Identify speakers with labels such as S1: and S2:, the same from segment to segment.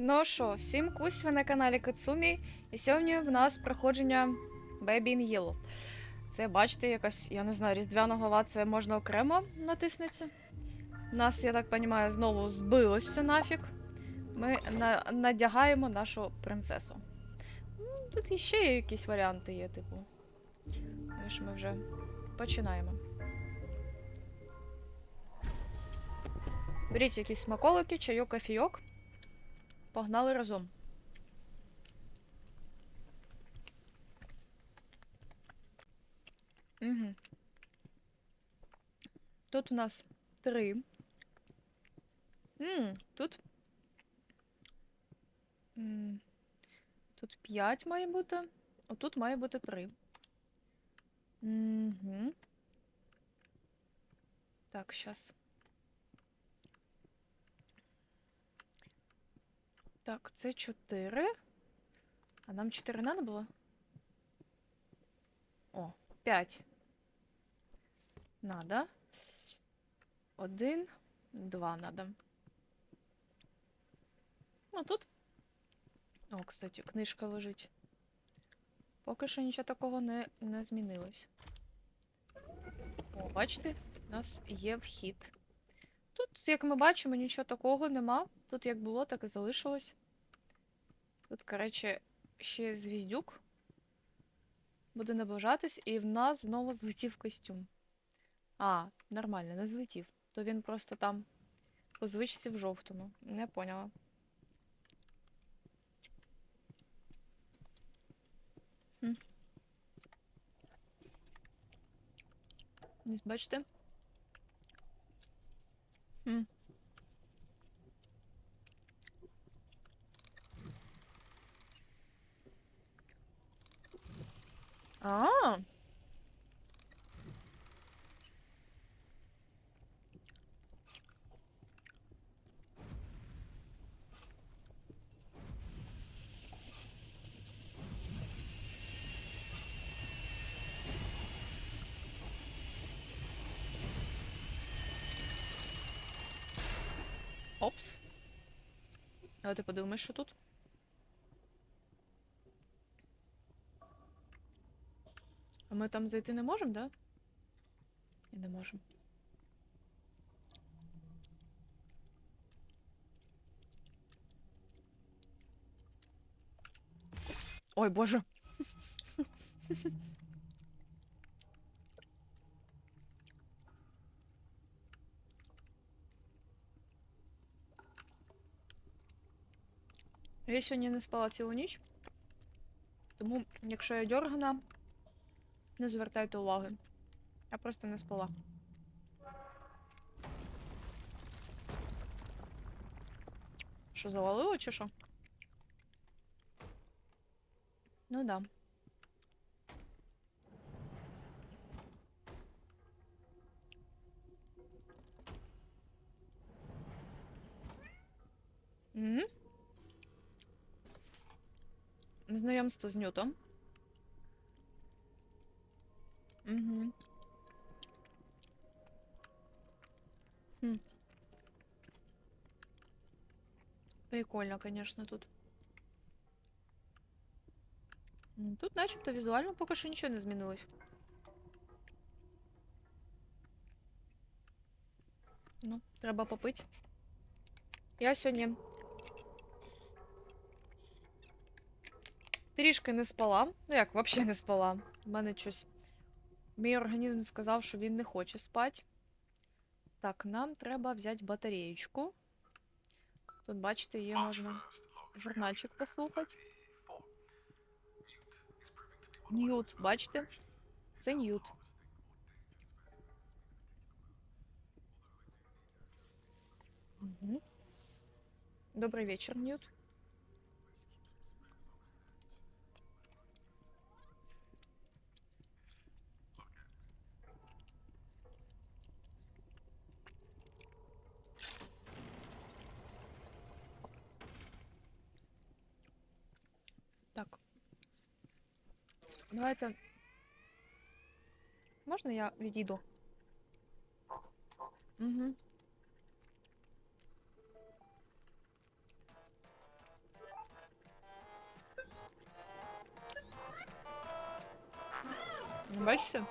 S1: Ну що, всім кусь, ви на каналі Кацумі. І сьогодні в нас проходження Baby in Yellow. Це, бачите, якась, я не знаю, різдвяна глава, це можна окремо натиснути. Нас, я так розумію, знову збилось все нафіг. Ми на- надягаємо нашу принцесу. Ну, Тут іще якісь варіанти є, типу. Але ж ми вже починаємо. Беріть якісь смаколики, чайок, кофійок. Погнали разом. Угу. Тут у нас три. М, тут. М, Тут п'ять має бути. Отут має бути три. Угу. Так, щас. Так, це 4. А нам 4 надо було? О, 5. Надо. Один, два надо. Ну, тут. О, кстати, книжка лежить. Поки що нічого такого не, не змінилось. О, бачите, у нас є вхід. Тут, як ми бачимо, нічого такого нема. Тут як було, так і залишилось. Тут, коротше, ще звіздюк буде наближатись, і в нас знову злетів костюм. А, нормально, не злетів. То він просто там по звичці в жовтому. Не поняла. Хм. Бачите? Хм. А. Опс. Давайте подивимось, що тут. А ми там зайти не можемо, да? І не можемо. Ой, боже. Я сьогодні не спала цілу ніч. Тому, якщо я дьоргана, не звертайте уваги. Я просто не спала. Що, завалило чи що? Ну да. Знайомство з Ньютом. Угу. Хм. Прикольно, конечно, тут. М, Тут начебто візуально поки що нічого не змінилось. Ну, треба попити. Я сьогодні трішки не спала. Ну як, взагалі не спала. У мене щось. Мій організм сказав, що він не хоче спати. Так, нам треба взяти батареєчку. Тут, бачите, є можна журнальчик послухати. Ньют, бачите? Це Ньют. Угу. Добрий вечір, Ньют. Давайте. Можно я відійду? Угу. Бачите?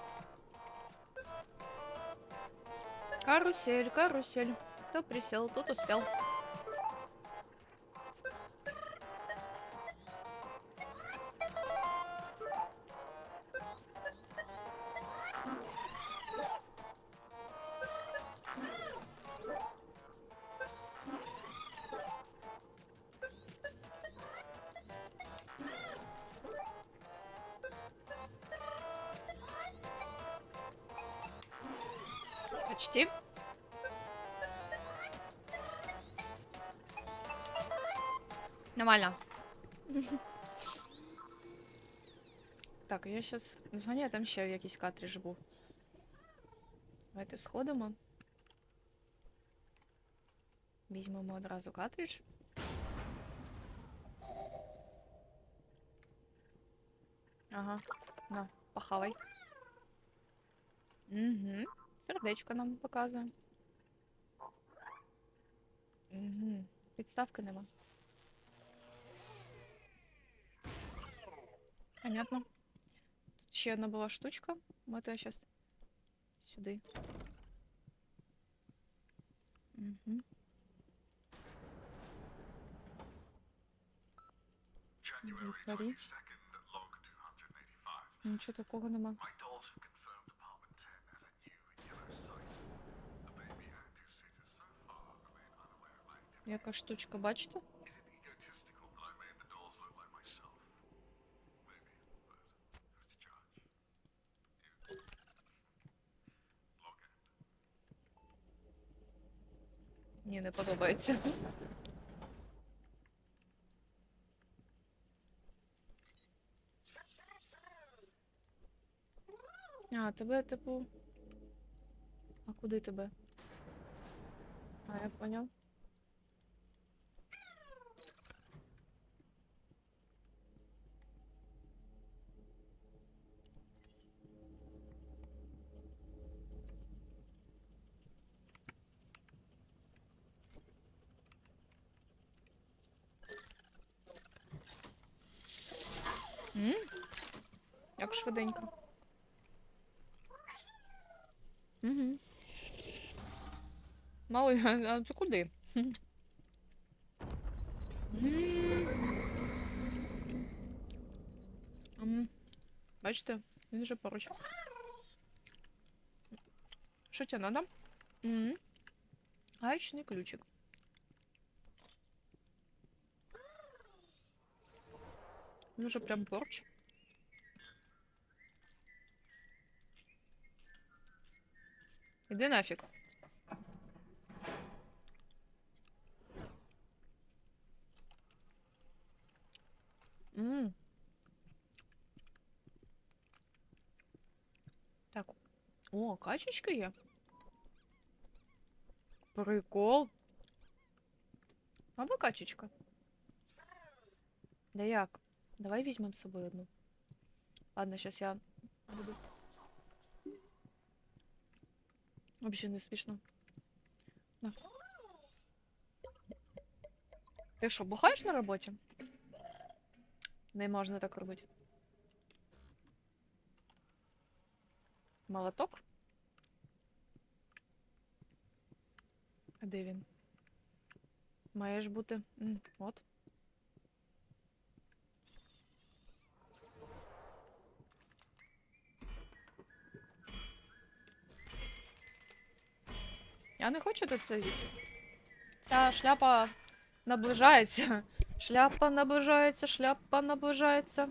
S1: Карусель, карусель. Кто присел, тот успел. Нормально. Так, я сейчас а там ще якийсь картридж був. Давайте сходимо. Візьмемо одразу картридж. Ага, на, похавай. Угу. Сердечко нам показує. Угу. Підставки нема. Понятно. Тут ще одна була штучка. Вот я сейчас сюди. Угу.
S2: January
S1: Sorry.
S2: 22nd, log 285.
S1: Нічого такого нема.
S2: My dolls have
S1: Ні, не подобається. А, тебе, типу. А куди тебе? А, я поняв. М? Як швиденько. Угу. Малий, а ти куди? Бачите, він вже поруч. Що тебе надо? Гаечний ключик. Він вже прям поруч. Іди нафіг. М. Так. О, качечки є. Прикол. Або качечка. Да як? Давай візьмемо з собою одну. Ладно, сейчас я буду. Вообще не смішно. На. Ти що, бухаєш на роботі? Не можна так робити. Молоток? А де він? Має ж бути. От. Я не хочу тут сидіти. Ця шляпа наближається. Шляпа наближається, шляпа наближається.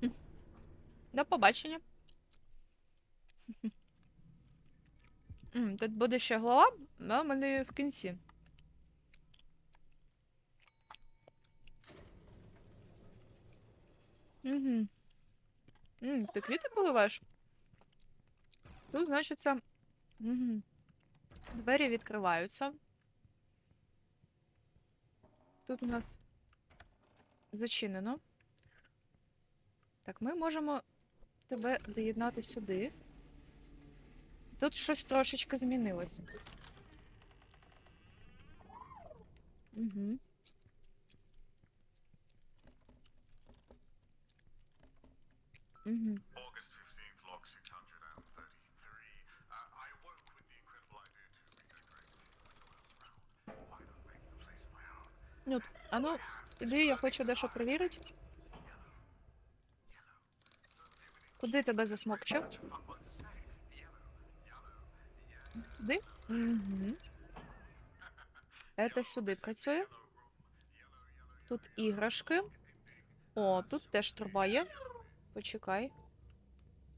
S1: Хм. До побачення. М, Тут буде ще глава, а в мене в кінці. Угу. М, ти квіти поливаєш? Тут, значиться, угу. двері відкриваються. Тут у нас зачинено. Так, ми можемо тебе доєднати сюди. тут щось трошечки змінилося. Угу. Угу.
S2: August 15th, log 633. Uh, I awoke with the incredible idea to redecorate when no one else around. Why not make the place my own?
S1: Ну, а ну, іди, я хочу дещо перевірити. Куди тебе засмокче? Туди? Угу. Це сюди працює. Тут іграшки. О, тут теж труба є. Почекай.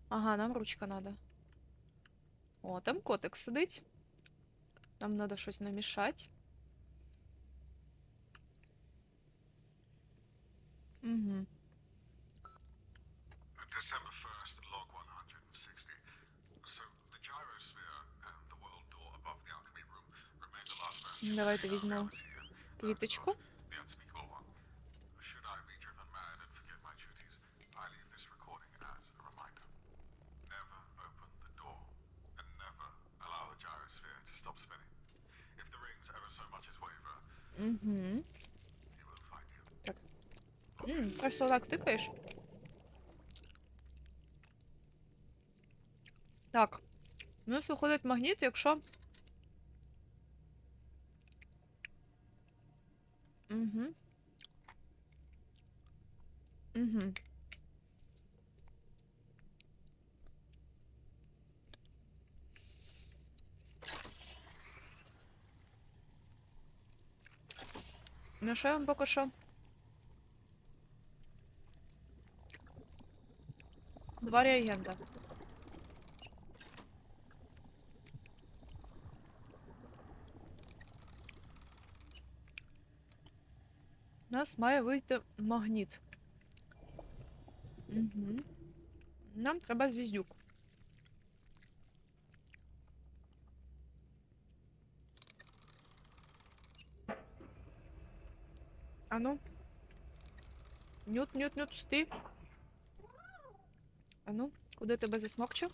S1: Ага, нам ручка надо. О, там котик сидить. Нам треба щось намішати. Угу.
S2: December much as waver,
S1: Угу.
S2: you.
S1: М, так тикаєш. Так. У нас виходить магніт, якщо. Угу. Угу. Ну, що я вам поки що? Два реагента. У нас має вийти магніт. Угу. Нам треба звіздюк. Ану. Нют, нют, нют, стій. А ну, куди тебе засмокче?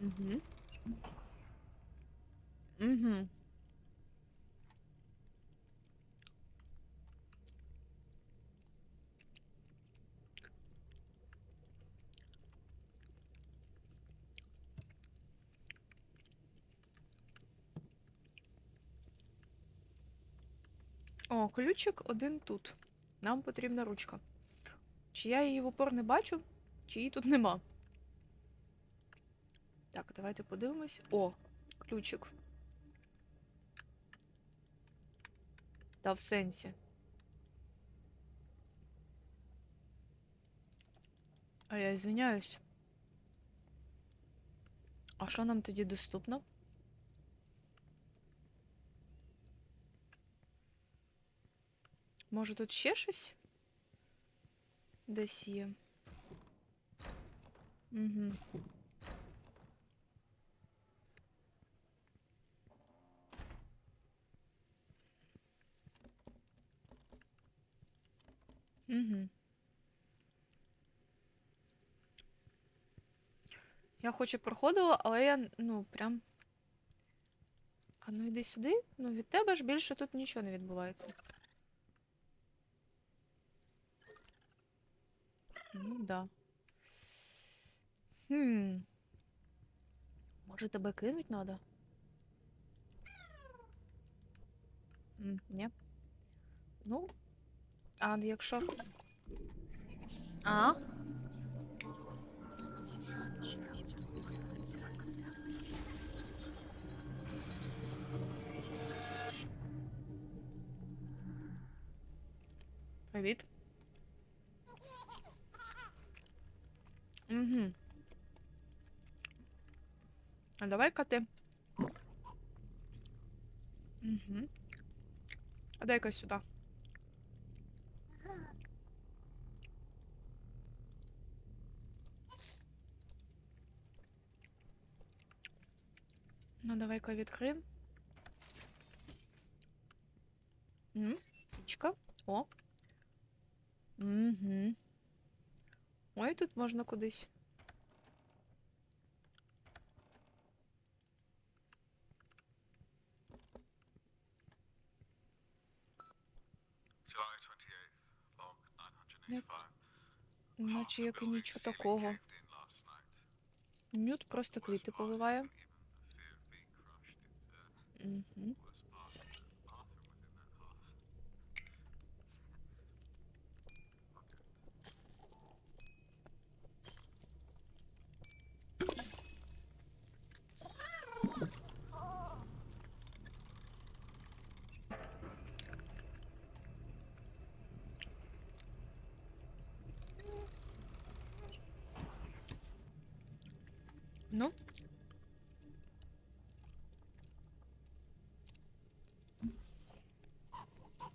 S1: Угу. Угу. О, ключик один тут. Нам потрібна ручка. Чи я її в упор не бачу, чи її тут нема. Так, давайте подивимось. О, ключик. Та в сенсі. А я извиняюсь. А що нам тоді доступно? Може тут ще щось? Десь є. Угу. Угу. Я хоч і проходила, але я, ну, прям. А ну йди сюди. Ну, від тебе ж більше тут нічого не відбувається. Ну да. Хм. Може тебе кинуть надо? М, Ні. Ну. А якщо. А? Привіт. Угу. А давай-ка ти. Угу. А дай-ка сюди. Ну, давай-ка відкриємо. Пічка. О. Угу. Ой, тут можна кудись.
S2: July 28th, log 985.
S1: Наче як і нічого такого. Нют просто квіти поливає.
S2: Mm-hmm. No?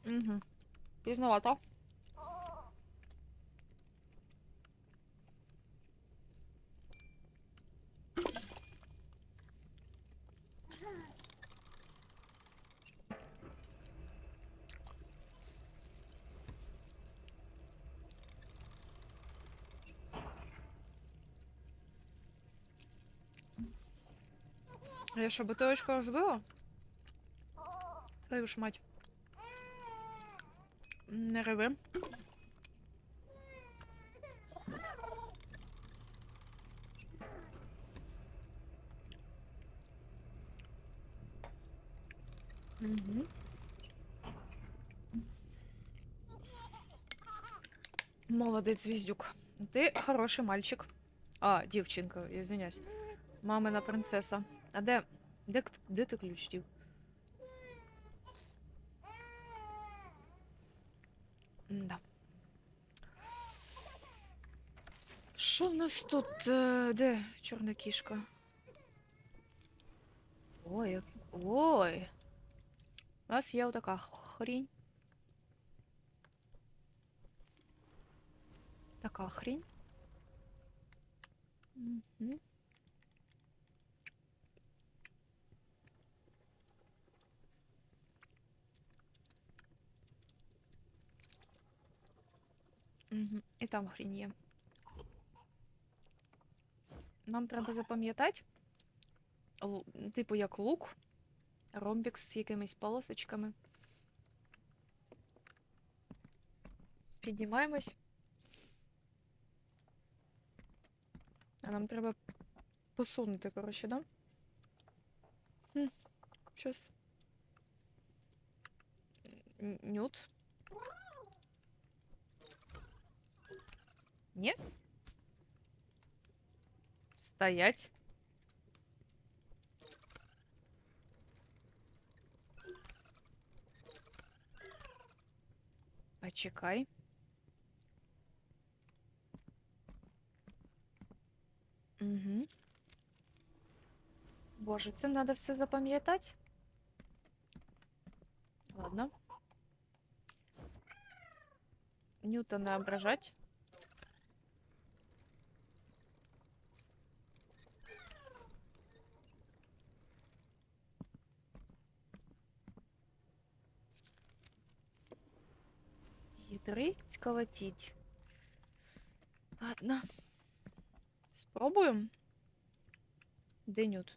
S1: Угу. Пізновато. Я що, бутилочку розбила? Твою ж мать. Не реви. Угу. Молодець, Звіздюк. Ти хороший мальчик. А, дівчинка, извиняюсь. Мамина принцеса. А де. Де, де ти ключ дів? Да. Що в нас тут? е, Де чорна кішка? Ой, ой. У нас є отака хрінь. Така хрінь. Угу. Угу. І там хрінь є. Нам треба запам'ятати, типу як лук, ромбік з якимись полосочками. Піднімаємось. А нам треба посунути, коротше, да? Хм. Щось. Нют. Ні? Стоять. Почекай. Угу. Боже, це треба все запам'ятати. Ладно. Ньюта не ображать. Ядрить, колотить. Ладно. Спробуємо. Де нют?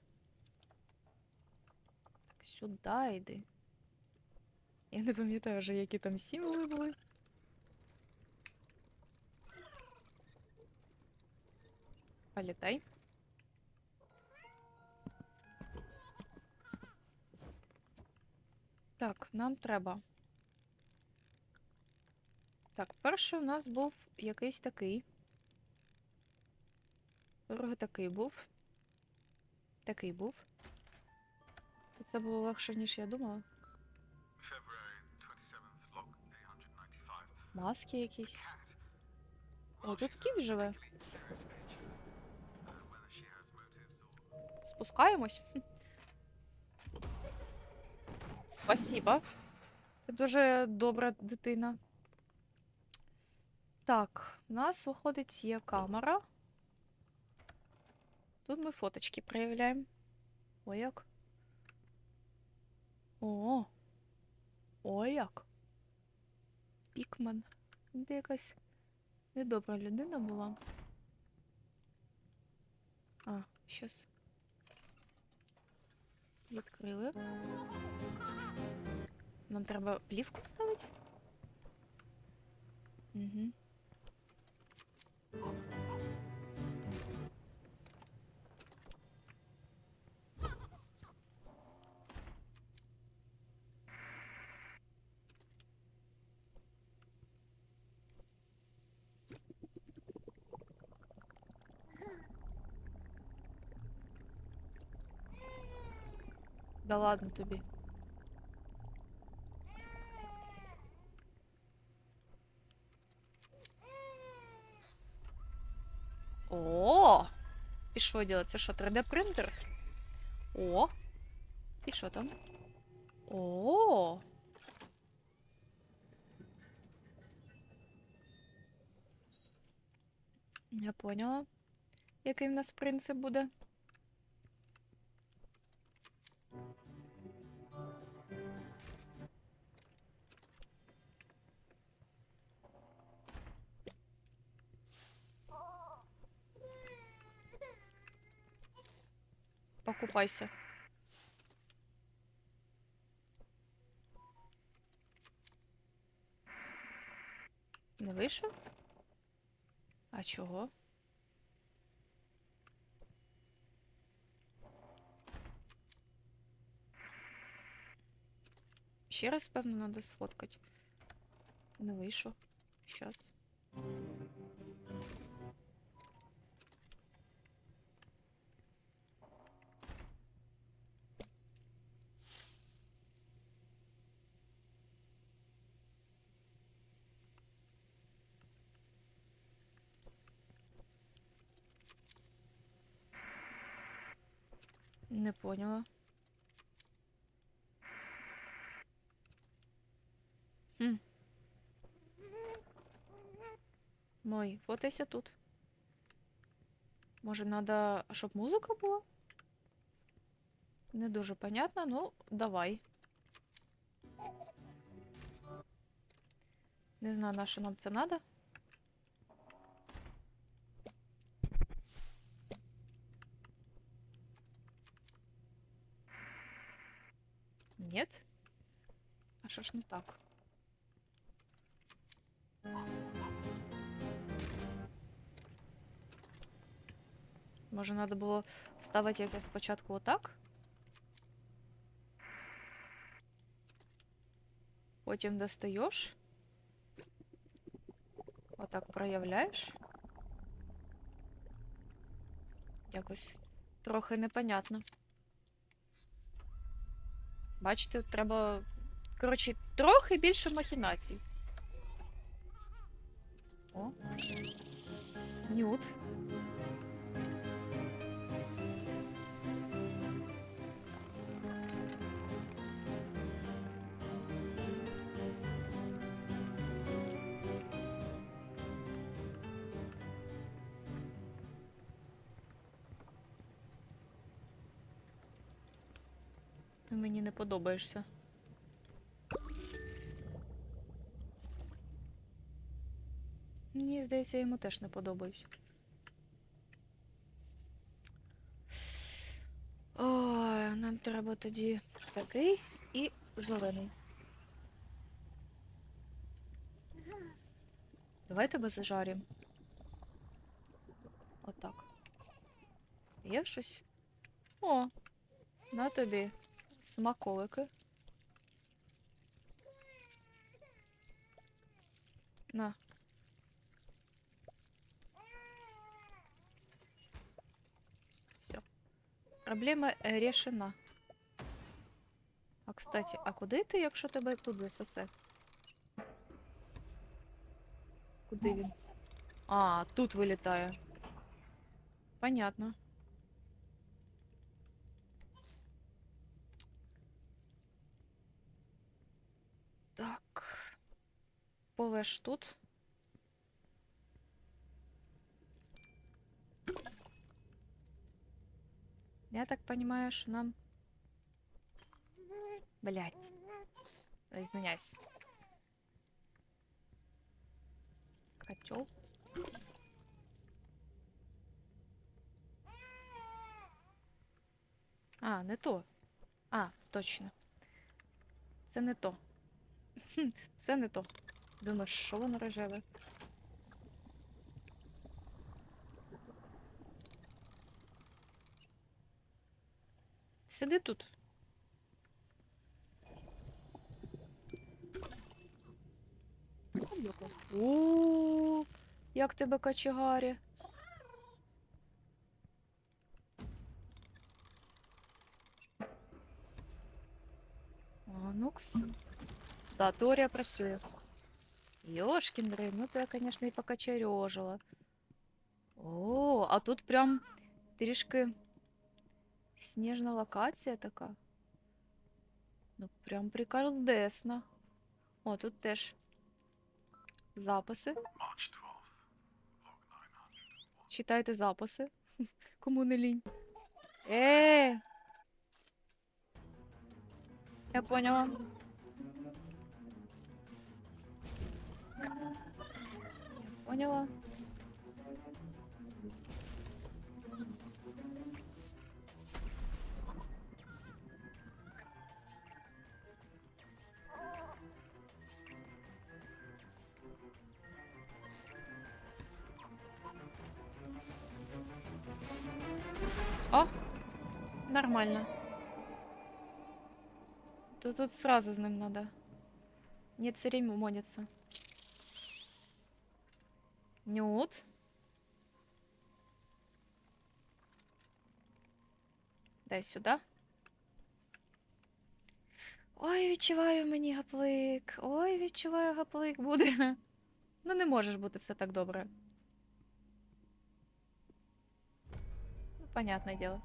S1: Так, сюди йди. Я не пам'ятаю вже, які там символи були. Політай. Так, нам треба. Так, перший у нас був якийсь такий. Другий такий був. Такий був. Це було легше, ніж я думала.
S2: February 27th, log 895.
S1: Маски якісь. О, тут кіт живе. Спускаємось. Спасибо. Ти дуже добра дитина. Так, у нас виходить є камера. Тут ми фоточки проявляємо. Ой як. О. Ой як. Пікман. Де якась Недобра людина була. А, щас. Відкрили. Нам треба плівку вставити? Угу. Да ладно тобі. О! Що делать? Это что, 3D принтер? О! И что там? О! Я поняла, який в нас принцип буде. Покупайся. Не вийшов? А чого? Ще раз, певно, треба сфоткати. Не вийшов. Щас. Не поняла. Хм. Мой, фотайся тут. Може, надо, щоб музика була? Не дуже понятно, ну, давай. Не знаю, на що нам це надо. А що ж не так? Може, треба було ставити як я спочатку отак? Потім достаєш. Отак проявляєш. Якось трохи непонятно. Бачите, треба. Коротше, трохи більше махінацій. О. Нют. Ти мені не подобаєшся. Здається, я йому теж не подобаюсь. Ой, нам треба тоді такий і зелений. Давай тебе зажарім. Отак. Є щось? О, на тобі смаколики. На. Все. Проблема е, решена. А кстати, а куди ти, якщо тебе тут засосе? Куди він? А, тут вилітає. Понятно. Так. Полеш тут. Я так понимаю, что нам... Блять. Извиняюсь. Котел. А, не то. А, точно. Це не то. Це не то. Думаю, що воно рожеве? Сиди тут. У, як тебе качегарі. А, нукс. Да, теорія працює. Йошкін дрин, ну ти, конечно, і покачережила. О, а тут прям трішки сніжна локація така. Ну, прям прикольдесно. О, тут теж записи.
S2: March 12th, log 900.
S1: Читайте записи. Кому не лінь. Е. Я поняла. Я поняла. нормально. То тут сразу с ним надо. Не церемониться. Нют. Дай сюди. Ой, відчуваю мені гаплик. Ой, відчуваю гаплик буде. Ну не можеш бути все так добре. Ну, понятное дело.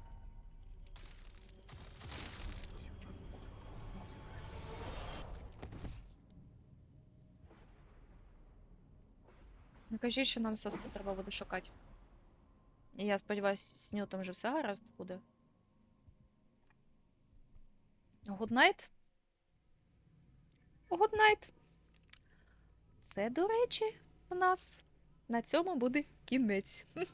S1: Ну кажіть, що нам соску треба буде шукати. І я сподіваюся, з Ньютом же все гаразд буде. Гуднайт? Гуднайт. Це, до речі, у нас на цьому буде кінець.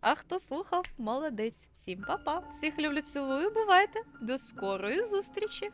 S1: А хто слухав, молодець. Всім па-па. Всіх люблю, цілую, бувайте. До скорої зустрічі!